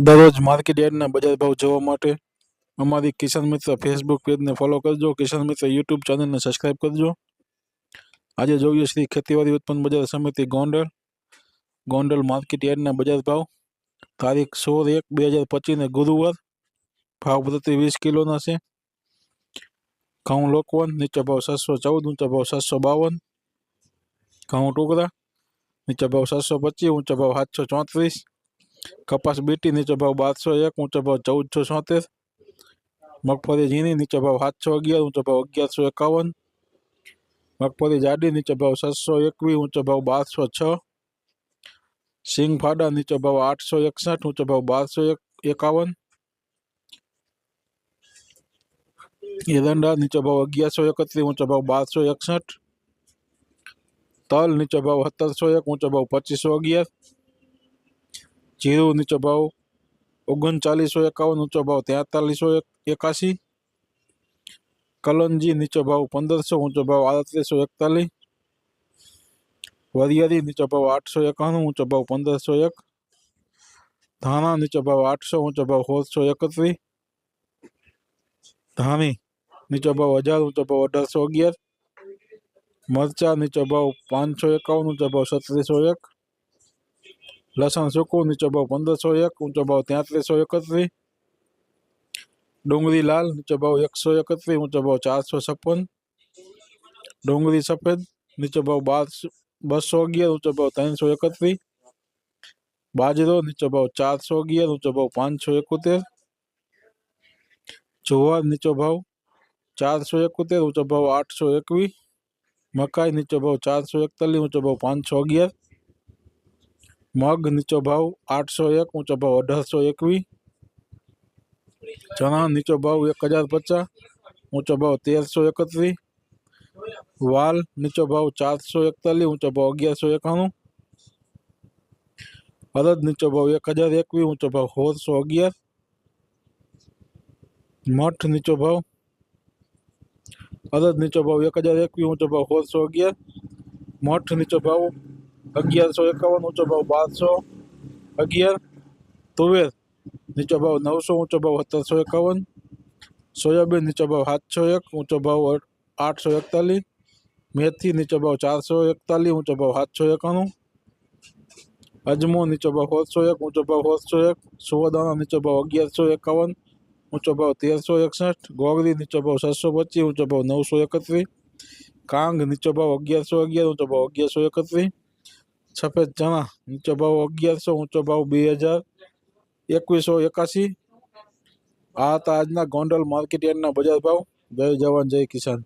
દર રોજ market yard ને બજાર ભાવ જાણવા માટે અમારી કિસાન મિત્ર ફેસબુક પેજ ને ફોલો કરજો કિસાન મિત્ર YouTube ચેનલ ને સબ્સ્ક્રાઇબ કરજો આજે જોયે શ્રી ખેતીવાડી ઉત્પાદન બજાર સમિતિ ગોંડલ ગોંડલ માર્કેટ યાર્ડ ને બજાર ભાવ તારીખ 10 1 2025 ને ગુરુવાર ભાવ પ્રતિ 20 કિલો ના છે કાઉં લોકવાં નીચે ભાવ 614 ઊંચા ભાવ 752 કાઉં ટુકડા નીચે ભાવ 725 ઊંચા ભાવ 734 कपास बीटी नीचे भाव बात सौ एक ऊंचा भाव चौदह सौ सोतेर मगफली झीनी नीचे भाव सात सौ अगर ऊंचा भाव अगियार सौ एकवन मगफली जाडी नीचे भाव सात सौ एकवी ऊंचा भाव बार सौ छ सींग फाड़ा नीचे भाव आठ सौ एकसठ ऊंचा भाव बार सौ एकवन एलंडा नीचे भाव अगियार सौ एकत्र ऊंचा भाव बार सौ एकसठ तल नीचे भाव सत्तर सौ एक ऊंचा भाव पच्चीस सौ अगियार જીરો નીચો ભાવ ઓગણચાલીસો એકાવન ઊંચો ભાવ તેતાલીસો એકાશી કલંજી નીચો ભાવ પંદરસો ઊંચો ભાવ આડત્રીસો એકતાલીસ વરિયાળી નીચો ભાવ આઠસો એકાણું ઊંચો ભાવ પંદરસો એક ધાણા નીચો ભાવ આઠસો ઊંચો ભાવ સોળસો એકત્રીસ ધાણી નીચો ભાવ હજાર ઊંચો ભાવ અઢારસો અગિયાર મરચા નીચો ભાવ પાંચસો એકાવન ઊંચો ભાવ સત્રીસો એક लसन सूको नीचो भाव पंदर सौ एक ऊंचो भाव तैतरीस सौ एक डोंगरी लाल नीचो भाव एक सौ एक ऊंचो भाव चार सौ छप्पन डोंगरी सफेद नीचो भाव बसो अगर ऊंचो भाव तीन सौ एकत्री बाजरो नीचो भाव चार सौ अगर ऊंचो भाव पांच सौ एकोतेर जुआर नीचो भाव चार सौ एकोतेर ऊंचो भाव आठ सौ एक मकाई नीचो भाव चार सौ एकतालीस ऊंचो भाव पांच सौ अगर मग नीचो भाव आठ सौ एक ऊंचो भाव अठार सौ एक चना नीचो भाव एक हजार पचास ऊंचो भाव तेर सौ एकत्री वाल नीचो भाव चार सौ एकतालीस ऊंचो भाव अगियार सौ एकाणु अरद नीचो भाव एक हजार एक ऊंचो भाव सोर सौ अगियार मठ नीचो भाव अरद नीचो भाव एक हजार एक ऊंचो भाव सोर सौ अगियार मठ नीचो भाव અગિયારસો એકાવન ઊંચો ભાવ બારસો અગિયાર તુવેર નીચો ભાવ નવસો ઊંચો ભાવ સત્તરસો એકાવન સોયાબીન નીચો ભાવ સાતસો એક ઊંચો ભાવ આઠસો એકતાલીસ મેથી નીચો ભાવ ચારસો એકતાલીસ ઊંચો ભાવ સાતસો એકાણું અજમો નીચો ભાવ સોળસો એક ઊંચો ભાવ સોળસો એક સુવાદાણા નીચો ભાવ અગિયારસો એકાવન ઊંચો ભાવ તેરસો એકસઠ ગોગરી નીચો ભાવ સાતસો પચીસ ઊંચો ભાવ નવસો એકત્રીસ કાંગ નીચો ભાવ અગિયારસો અગિયાર ઊંચો ભાવ અગિયારસો એકત્રીસ સફેદ ચણા ઊંચો ભાવ અગિયારસો ઊંચો ભાવ બે હજાર એકવીસો એકાસી આ હતા આજના ગોંડલ માર્કેટ યાર્ડના બજાર ભાવ જય જવાન જય કિસાન